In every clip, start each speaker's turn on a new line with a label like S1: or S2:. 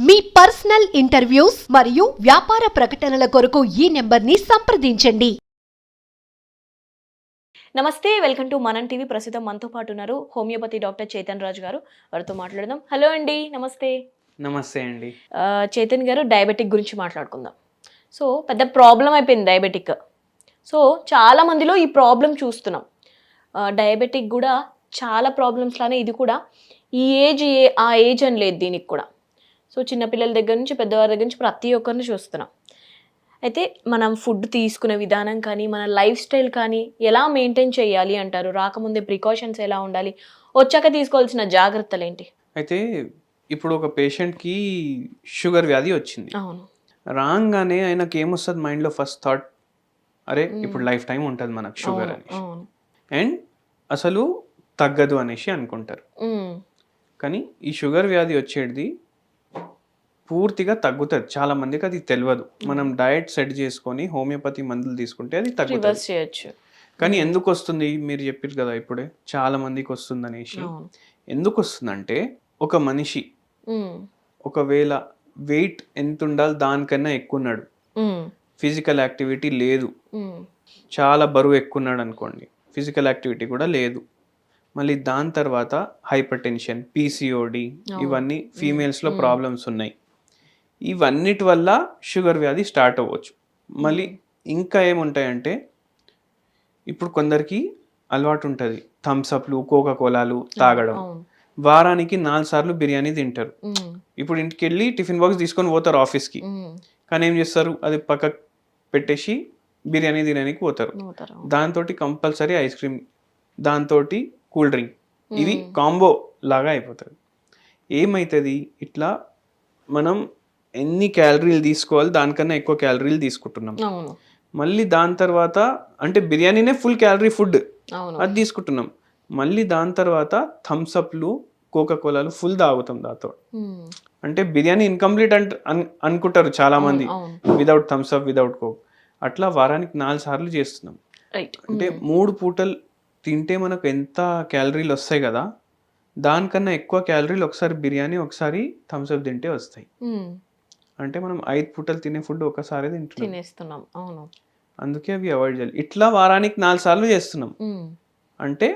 S1: మీ personal interviews మరియు వ్యాపార ప్రకటనల కొరకు ఈ నెంబర్ని సంప్రదించండి.
S2: నమస్తే వెల్కమ్ టు మనం టీవీ. ప్రస్తుతం మనతో పాటు ఉన్నారు హోమియోపతి డాక్టర్ చేతన్ రాజు గారు. వారితో మాట్లాడదాం. హలో అండి నమస్తే.
S3: నమస్తే అండి.
S2: ఆ, చేతన్ గారు డయాబెటిక్ గురించి మాట్లాడుకుందాం. సో పెద్ద ప్రాబ్లం అయిపోయింది డయాబెటిక్. సో చాలా మందిలో ఈ ప్రాబ్లం చూస్తున్నాం. డయాబెటిక్ కూడా చాలా ప్రాబ్లమ్స్ లానే ఇది కూడా ఈ ఏజ్ ఏ ఆ ఏజ్ అని లేదు దీనికి కూడా. సో చిన్నపిల్లల దగ్గర నుంచి పెద్దవారి దగ్గర నుంచి ప్రతి ఒక్కరిని చూస్తున్నాం. అయితే మనం ఫుడ్ తీసుకునే విధానం కానీ మన లైఫ్ స్టైల్ కానీ ఎలా మెయింటైన్ చేయాలి అంటారు? రాకముందే ప్రికాషన్స్ ఎలా ఉండాలి? వచ్చాక తీసుకోవాల్సిన జాగ్రత్తలు ఏంటి
S3: అయితే ఇప్పుడు ఒక పేషెంట్కి షుగర్ వ్యాధి వచ్చింది.
S2: అవును.
S3: రాగానే ఆయనకి ఏమొస్తుంది మైండ్లో ఫస్ట్ థాట్ అరే ఇప్పుడు లైఫ్ టైం ఉంటుంది మనకు షుగర్ అనేసి.
S2: అవును.
S3: అండ్ అసలు తగ్గదు అనేసి అనుకుంటారు. కానీ ఈ షుగర్ వ్యాధి వచ్చేది పూర్తిగా తగ్గుతుంది. చాలా మందికి అది తెలియదు మనం డయట్ సెట్ చేసుకొని హోమియోపతి మందులు తీసుకుంటే అది తగ్గుతుంది. కానీ ఎందుకు వస్తుంది మీరు చెప్పారు కదా ఇప్పుడే. చాలా మందికి వస్తుంది అనేసి ఎందుకు వస్తుందంటే ఒక మనిషి ఒకవేళ వెయిట్ ఎంత ఉండాలి దానికన్నా ఎక్కువ ఉన్నాడు
S2: ఉమ్,
S3: ఫిజికల్ యాక్టివిటీ లేదు. చాలా బరువు ఎక్కువ ఉన్నాడు అనుకోండి. ఫిజికల్ యాక్టివిటీ కూడా లేదు. మళ్ళీ దాని తర్వాత హైపర్ టెన్షన్ పీసీఓడి ఇవన్నీ ఫీమేల్స్లో ప్రాబ్లమ్స్ ఉన్నాయి. ఇవన్నిటి వల్ల షుగర్ వ్యాధి స్టార్ట్ అవ్వచ్చు. మళ్ళీ ఇంకా ఏముంటాయంటే ఇప్పుడు కొందరికి అలవాటు ఉంటుంది. థమ్స్అప్లు కోకా కోలాలు తాగడం.
S2: అవును.
S3: వారానికి నాలుగు సార్లు బిర్యానీ తింటారు.
S2: ఉమ్,
S3: ఇప్పుడు ఇంటికి వెళ్ళి టిఫిన్ బాక్స్ తీసుకొని పోతారు ఆఫీస్కి. కానీ ఏం చేస్తారు? అది పక్కకు పెట్టేసి బిర్యానీ తినడానికి పోతారు. దాంతో కంపల్సరీ ఐస్ క్రీమ్ దాంతో కూల్ డ్రింక్. ఇది కాంబో లాగా అయిపోతుంది ఏమవుతుంది ఇట్లా మనం ఎన్ని క్యాలరీలు తీసుకోవాలి దానికన్నా ఎక్కువ క్యాలరీలు తీసుకుంటున్నాం. మళ్ళీ దాని తర్వాత అంటే బిర్యానీనే ఫుల్ క్యాలరీ ఫుడ్ అది తీసుకుంటున్నాం. మళ్ళీ దాని తర్వాత థమ్స్అప్లు కోకా కోలాలు ఫుల్ తాగుతాం దాంతో. అంటే బిర్యానీ ఇన్కంప్లీట్ అంట అన్- అనుకుంటారు చాలా మంది
S2: అవును.
S3: Without Thums Up without Coke అట్లా వారానికి నాలుగు సార్లు చేస్తున్నాం. అంటే మూడు పూటలు తింటే మనకు ఎంత క్యాలరీలు వస్తాయి కదా దానికన్నా ఎక్కువ క్యాలరీలు ఒకసారి బిర్యానీ ఒకసారి థమ్స్ అప్ తింటే వస్తాయి. అంటే మనం ఐదు పూటలు తినే ఫుడ్ ఒకసారి తింటున్నాం.
S2: తినేస్తున్నాం. అవును.
S3: అందుకే అవి అవాయిడ్ చేయాలి. ఇట్లా వారానికి నాలుగు సార్లు చేస్తున్నాం. అంటే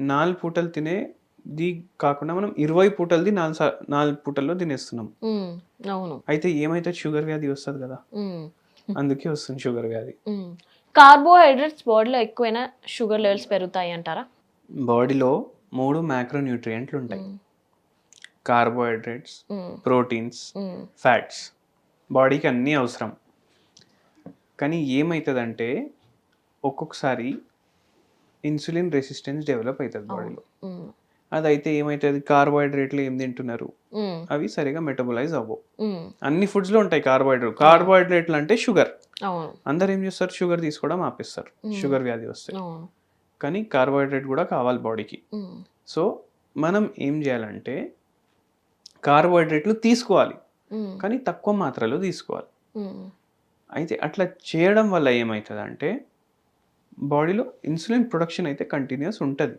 S3: నాలుగు పూటలు తినేది కాకుండా మనం ఇరవై పూటలది నాలుగు నాలుగు పూటల్లో తినేస్తున్నాం.
S2: అవును.
S3: అయితే ఏమైతే షుగర్ వ్యాధి వస్తుంది కదా? అందుకే వస్తుంది షుగర్ వ్యాధి.
S2: కార్బోహైడ్రేట్స్ బాడీలో ఎక్కువైనా షుగర్ లెవెల్స్ పెరుగుతాయి అంటారా?
S3: బాడీలో మూడు మ్యాక్రో న్యూట్రియంట్లు ఉంటాయి కార్బోహైడ్రేట్స్ ప్రోటీన్స్ ఫ్యాట్స్ బాడీకి అన్నీ అవసరం. కానీ ఏమవుతుందంటే ఒక్కొక్కసారి ఇన్సులిన్ రెసిస్టెన్స్ డెవలప్ అవుతుంది బాడీలో
S2: ఉమ్,
S3: అదైతే ఏమవుతుంది కార్బోహైడ్రేట్లు ఏం తింటున్నారు?
S2: ఉమ్,
S3: అవి సరిగా మెటబలైజ్ అవ్వవు.
S2: ఉమ్,
S3: అన్ని ఫుడ్స్లో ఉంటాయి కార్బోహైడ్రేట్ కార్బోహైడ్రేట్లు అంటే షుగర్. అందరు ఏం చేస్తారు? షుగర్ తీసుకోవడం ఆపేస్తారు. షుగర్ వ్యాధి వస్తే. కానీ కార్బోహైడ్రేట్ కూడా కావాలి బాడీకి సో మనం ఏం చేయాలంటే కార్బోహైడ్రేట్లు తీసుకోవాలి. కానీ తక్కువ మాత్రలో తీసుకోవాలి. అయితే అట్లా చేయడం వల్ల ఏమవుతుంది అంటే బాడీలో ఇన్సులిన్ ప్రొడక్షన్ అయితే కంటిన్యూస్ ఉంటుంది.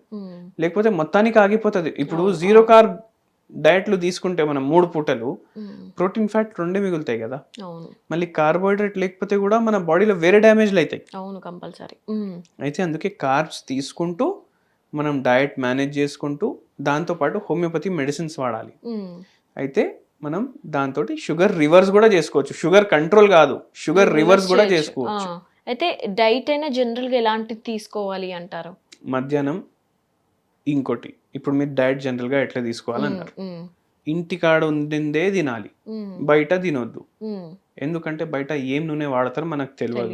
S3: లేకపోతే మొత్తానికి ఆగిపోతుంది. ఇప్పుడు జీరో కార్బ్ డయట్లు తీసుకుంటే మనం మూడు పూటలు ప్రోటీన్ ఫ్యాట్ రెండే మిగులుతాయి కదా. మళ్ళీ కార్బోహైడ్రేట్ లేకపోతే కూడా మన బాడీలో వేరే డ్యామేజ్లు అవుతాయి.
S2: అవును కంపల్సరీ.
S3: అయితే అందుకే కార్బ్స్ తీసుకుంటూ మనం డయట్ మేనేజ్ చేసుకుంటూ దాంతోపాటు హోమియోపతి మెడిసిన్స్ వాడాలి. అయితే మనం దాంతో షుగర్ రివర్స్ కూడా చేసుకోవచ్చు. షుగర్ కంట్రోల్ కాదు. షుగర్ రివర్స్ కూడా చేసుకోవచ్చు.
S2: అయితే డైట్ అయినా జనరల్గా ఎలాంటిది తీసుకోవాలి అంటారు?
S3: మధ్యాహ్నం ఇంకోటి. ఇప్పుడు మీరు డయట్ జనరల్గా ఎట్లా తీసుకోవాలన్నారు
S2: ఉమ్,
S3: ఇంటికాడ ఉండిందే తినాలి. బయట తినొద్దు. ఎందుకంటే బయట ఏం నూనె వాడతారో మనకు తెలియదు.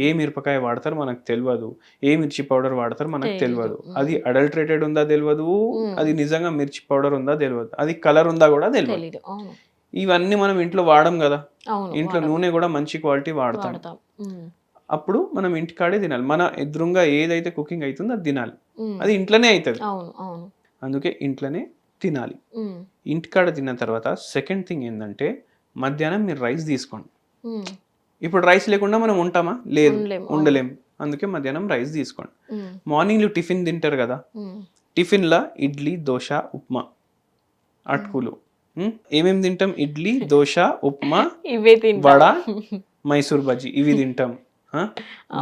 S3: ఏ మిరపకాయ వాడతారో మనకు తెలియదు. ఏ మిర్చి పౌడర్ వాడతారో మనకు. తెలియదు. అది అడల్ట్రేటెడ్ ఉందా తెలియదు? అది నిజంగా మిర్చి పౌడర్ ఉందా తెలియదు. అది కలర్ ఉందా కూడా తెలియదు. ఇవన్నీ మనం ఇంట్లో వాడం కదా. ఇంట్లో నూనె కూడా మంచి క్వాలిటీ వాడతాం. అప్పుడు మనం ఇంటికాడే తినాలి. మన ఎదురుగా ఏదైతే కుకింగ్ అవుతుందో అది తినాలి. అది ఇంట్లోనే అవుతుంది అందుకే ఇంట్లోనే తినాలి. ఇంటికాడ తిన్న తర్వాత సెకండ్ థింగ్ ఏంటంటే మధ్యాహ్నం మీరు రైస్ తీసుకోండి. ఇప్పుడు రైస్ లేకుండా మనం ఉంటామా? లేదు.
S2: ఉండలేం,
S3: అందుకే మధ్యాహ్నం రైస్ తీసుకోండి.
S2: ఉమ్,
S3: మార్నింగ్లు టిఫిన్ తింటారు కదా? టిఫిన్లో ఇడ్లీ దోశ ఉప్మా. అటుకులు. ఉమ్, ఏమేం తింటాం? ఇడ్లీ దోశ ఉప్మా
S2: ఇవే
S3: వడ మైసూర్ బజ్జీ. ఇవి తింటాం?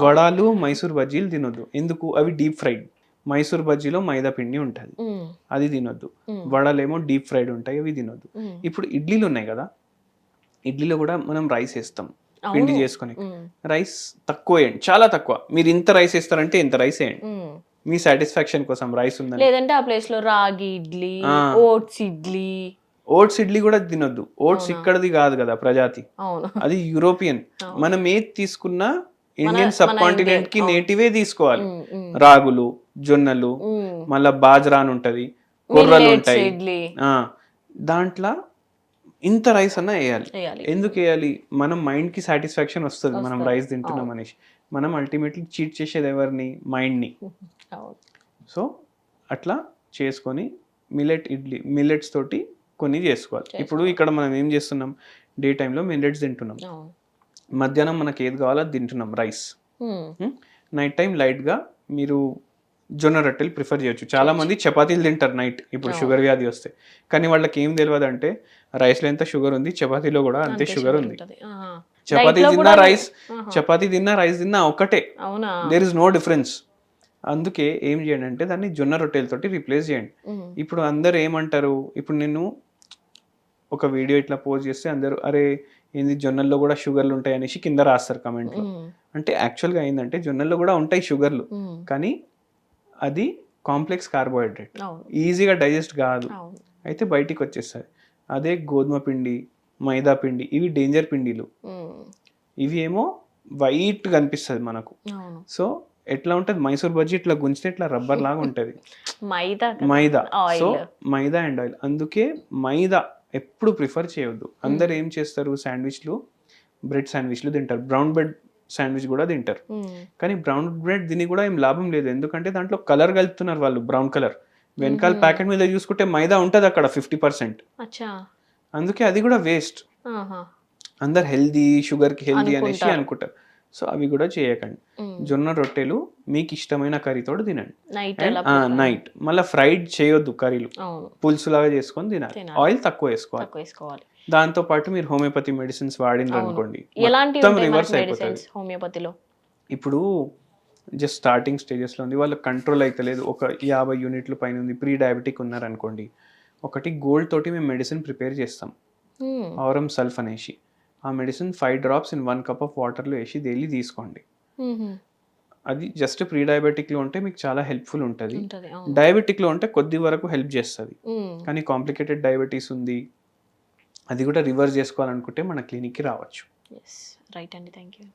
S3: వడాలు మైసూర్ బజ్జీలు తినొద్దు. ఎందుకు? అవి డీప్ ఫ్రైడ్. మైసూర్ బజ్జీలో మైదా పిండి ఉంటుంది. అది తినొద్దు. వడలేమో డీప్ ఫ్రైడ్ ఉంటాయి. అవి తినొద్దు. ఇప్పుడు ఇడ్లీలు ఉన్నాయి కదా? ఇడ్లీలో కూడా మనం రైస్ వేస్తాం. పిండి. చేసుకొని. రైస్ తక్కువ వేయండి. చాలా తక్కువ. మీరు ఇంత రైస్ వేస్తారంటే ఇంత రైస్ వేయండి. మీ. సాటిస్ఫాక్షన్ కోసం రైస్ ఉందని.
S2: లేదంటే ఆ ప్లేస్లో రాగి ఇడ్లీ. ఓట్స్ ఇడ్లీ.
S3: ఓట్స్ ఇడ్లీ కూడా తినొద్దు. ఓట్స్ ఇక్కడది కాదు కదా ప్రజాతి. అది యూరోపియన్. మనం ఏది తీసుకున్నా ఇండియన్ సబ్
S2: కాంటినెంట్కి.
S3: నేటివే తీసుకోవాలి. రాగులు జొన్నలు. మళ్ళా బాజ్రా అని ఉంటది కొర్రలు ఉంటాయి. దాంట్లో ఇంత రైస్ అన్నా వేయాలి. ఎందుకు వేయాలి? మనం మైండ్కి సాటిస్ఫాక్షన్ వస్తుంది. మనం. రైస్ తింటున్నాం అనేసి. మనం అల్టిమేట్లీ చీట్ చేసేది ఎవరిని? మైండ్ని.
S2: అవును.
S3: సో అట్లా చేసుకొని మిల్లెట్ ఇడ్లీ మిల్లెట్స్ తోటి కొన్ని చేసుకోవాలి. ఇప్పుడు ఇక్కడ మనం ఏం చేస్తున్నాం? డే టైంలో మిల్లెట్స్ తింటున్నాం. మధ్యాహ్నం మనకి ఏది కావాలో తింటున్నాం రైస్ నైట్ టైం లైట్గా మీరు జొన్న రొట్టెలు ప్రిఫర్ చేయొచ్చు. చాలా మంది చపాతీలు తింటారు నైట్ ఇప్పుడు షుగర్ వ్యాధి వస్తే. కానీ వాళ్ళకి ఏం తెలియదు అంటే రైస్లో ఎంత షుగర్ ఉంది చపాతీలో కూడా అంతే షుగర్ ఉంది. చపాతీ తిన్నా రైస్. చపాతీ తిన్నా రైస్ తిన్నా ఒకటే. దేర్ ఇస్ నో డిఫరెన్స్ అందుకే ఏం చేయండి అంటే దాన్ని జొన్న రొట్టెలతోటి రీప్లేస్ చేయండి. ఇప్పుడు అందరు ఏమంటారు ఇప్పుడు నేను ఒక వీడియో ఇట్లా పోస్ట్ చేస్తే అందరూ అరే ఏంది జొన్నల్లో కూడా షుగర్లు ఉంటాయి అనేసి కింద రాస్తారు కమెంట్లో అంటే యాక్చువల్గా ఏంటంటే జొన్నల్లో కూడా ఉంటాయి షుగర్లు. కానీ అది కాంప్లెక్స్ కార్బోహైడ్రేట్. ఈజీగా డైజెస్ట్ కాదు. అయితే బయటికి వచ్చేస్తుంది అదే గోధుమ పిండి మైదా పిండి ఇవి డేంజర్ పిండిలు. ఇవి ఏమో వైట్ కనిపిస్తుంది మనకు. సో ఎట్లా ఉంటుంది? మైసూర్ బజ్జీ ఇట్లా గుంజితే ఇట్లా రబ్బర్ లాగా ఉంటుంది.
S2: Maida.
S3: Maida. So maida and oil. అందుకే మైదా ఎప్పుడు ప్రిఫర్ చేయొద్దు. అందరు ఏం చేస్తారు? శాండ్విచ్లు బ్రెడ్ శాండ్విచ్లు తింటారు. బ్రౌన్ బ్రెడ్ శాండ్విచ్ కూడా తింటారు. కానీ బ్రౌన్ బ్రెడ్ తిని కూడా ఏం లాభం లేదు. ఎందుకంటే దాంట్లో కలర్ కలుపుతున్నారు వాళ్ళు బ్రౌన్ కలర్. వెనకాల ప్యాకెట్ మీద చూసుకుంటే మైదా ఉంటుంది అక్కడ ఫిఫ్టీ పర్సెంట్. అందుకే అది కూడా వేస్ట్. అందరు హెల్దీ షుగర్కి హెల్దీ అనేసి
S2: అనుకుంటారు.
S3: సో అవి కూడా చేయకండి. జొన్న రొట్టెలు మీకు ఇష్టమైన కర్రీతోటి తినండి.
S2: నైట్
S3: మళ్ళీ ఫ్రైడ్ చేయొద్దు కర్రీలు.
S2: అవును.
S3: పులుసు లాగా చేసుకొని తినాలి. ఆయిల్ తక్కువ వేసుకోవాలి. దాంతో పాటు మీరు హోమియోపతి మెడిసిన్స్
S2: అవును.
S3: అనుకోండి రివర్స్ అయిపోతుంది
S2: హోమియోపతిలో?
S3: ఇప్పుడు జస్ట్ స్టార్టింగ్ స్టేజెస్లో ఉంది. వాళ్ళకి కంట్రోల్ అవుతలేదు ఒక యాభై యూనిట్ల పైన ఉంది. ప్రీ డయాబెటిక్ ఉన్నారనుకోండి. ఒకటి గోల్డ్ తోటి మేము మెడిసిన్ ప్రిపేర్ చేస్తాం. ఆరం సల్ఫ్ అనేసి. ఆ medicine five drops in one cup of వాటర్లో వేసి డైలీ తీసుకోండి. అది జస్ట్ ప్రీ డయాబెటిక్లో ఉంటే మీకు చాలా హెల్ప్ఫుల్ ఉంటుంది. డయాబెటిక్లో ఉంటే కొద్ది వరకు హెల్ప్ చేస్తుంది. కానీ కాంప్లికేటెడ్ డయాబెటీస్ ఉంది. అది కూడా రివర్స్ చేసుకోవాలనుకుంటే మన క్లినిక్కి రావచ్చు.
S2: ఎస్ రైట్ అండి. Thank you